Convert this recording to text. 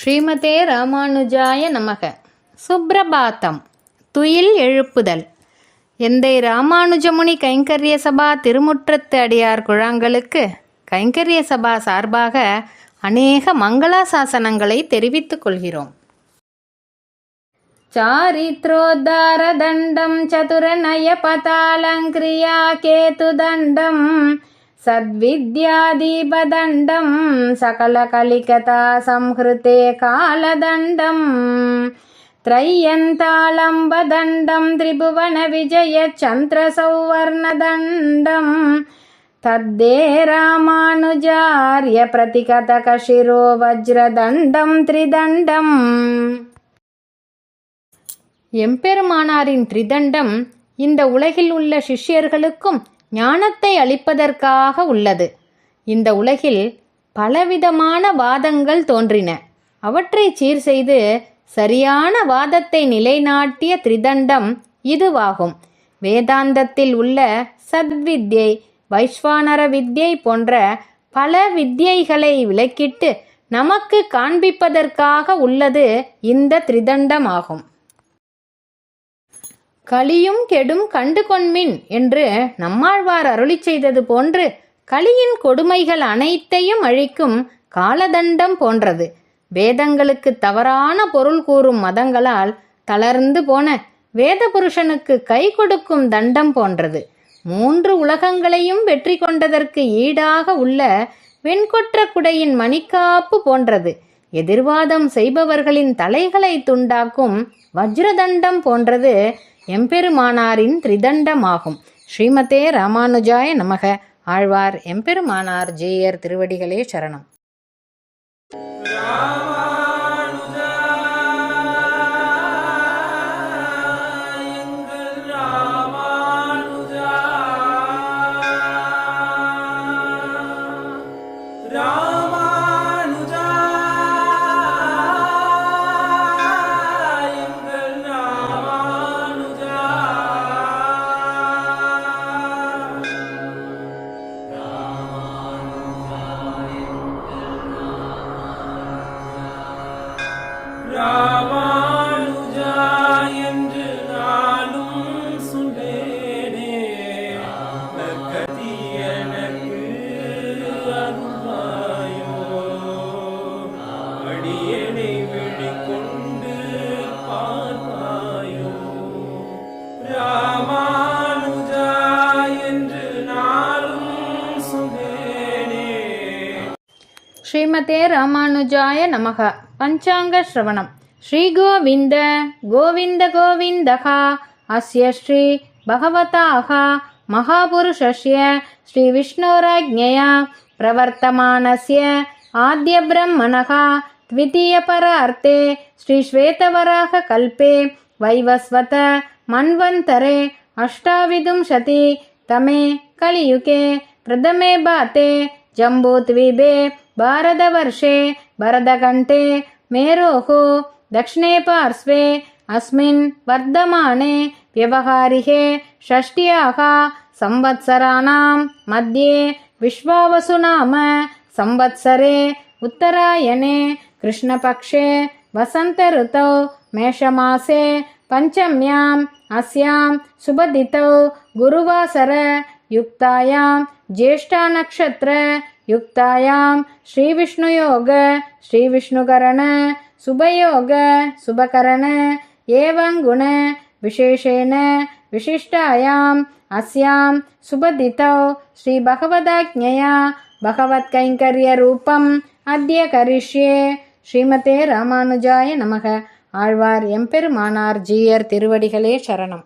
ஸ்ரீமதே ராமானுஜாய நமக சுப்ரபாத்தம் துயில் எழுப்புதல் எந்தை ராமானுஜமுனி கைங்கரிய சபா திருமுற்றத்து அடியார் குழாங்களுக்கு கைங்கரிய சபா சார்பாக அநேக மங்களாசாசனங்களை தெரிவித்துக் கொள்கிறோம் चारित्रोद्धारदण्डं चतुरनयपतालङ्क्रिया केतुदण्डं सद्विद्यादीपदण्डं सकलकलिकता संहृते कालदण्डम् त्रय्यन्तालम्बदण्डं त्रिभुवनविजयचन्द्रसौवर्णदण्डं तद्दे रामानुजार्य प्रतिकतकशिरो वज्रदण्डं त्रिदण्डम् எம்பெருமானாரின் திரிதண்டம் இந்த உலகில் உள்ள சிஷ்யர்களுக்கும் ஞானத்தை அளிப்பதற்காக உள்ளது. இந்த உலகில் பலவிதமான வாதங்கள் தோன்றின. அவற்றை சீர் செய்து சரியான வாதத்தை நிலைநாட்டிய திரிதண்டம் இதுவாகும். வேதாந்தத்தில் உள்ள சத்வித்யை வைஸ்வானர வித்யை போன்ற பல வித்யைகளை விலக்கிட்டு நமக்கு காண்பிப்பதற்காக உள்ளது இந்த திரிதண்டமாகும். களியும் கெடும் கண்டு கொண்மின் என்று நம்மாழ்வார் அருளி செய்தது போன்று களியின் கொடுமைகள் அனைத்தையும் அழிக்கும் காலதண்டம் போன்றது. வேதங்களுக்கு தவறான பொருள் கூறும் மதங்களால் தளர்ந்து போன வேத புருஷனுக்கு கை கொடுக்கும் தண்டம் போன்றது. மூன்று உலகங்களையும் வெற்றி கொண்டதற்கு ஈடாக உள்ள வெண்கொற்ற குடையின் மணிக்காப்பு போன்றது. எதிர்வாதம் செய்பவர்களின் தலைகளை துண்டாக்கும் வஜ்ரதண்டம் போன்றது. எம்பெருமானாரின் திரிதண்டமாகும். ஸ்ரீமதே ராமானுஜாய நமக. ஆழ்வார் எம்பெருமானார் ஜேயர் திருவடிகளே சரணம். ராமானுஜா என்று நானும் நற்கதி எனக்கு அருள்வாயோ. அடியனை ராமானுஜா என்று நானும் ஸ்ரீமதே ராமானுஜாய நமகா. पञ्चाङ्गश्रवणं श्रीगोविन्द गोविन्द गोविन्दः अस्य श्री भगवताः महापुरुषस्य श्रीविष्णोराज्ञया प्रवर्तमानस्य आद्यब्रह्मणः द्वितीयपरार्थे श्रीश्वेतवराहकल्पे वैवस्वत मन्वन्तरे अष्टाविंशतितमे कलियुगे प्रथमे भाते जम्बूद्वीपे भारतवर्षे भरतकण्ठे मेरोः दक्षिणे पार्श्वे अस्मिन् वर्धमाने व्यवहारिके षष्ट्याः संवत्सराणां मध्ये विश्वावसु नाम संवत्सरे उत्तरायणे कृष्णपक्षे वसन्तऋतौ मेषमासे पञ्चम्याम् अस्यां सुबदितौ गुरुवासर युक्तायां ज्येष्ठानक्षत्र युक्तायां श्रीविष्णुयोग श्रीविष्णुकरण शुभयोग शुभकरण एवं गुण विशेषेण विशिष्टायाम् अस्यां सुबदितौ श्रीभगवदाज्ञया भगवत्कैङ्कर्यरूपम् अद्य करिष्ये ஸ்ரீமதே ராமானுஜாய நமக ஆழ்வார் எம்பெருமானார் ஜீயர் திருவடிகளே சரணம்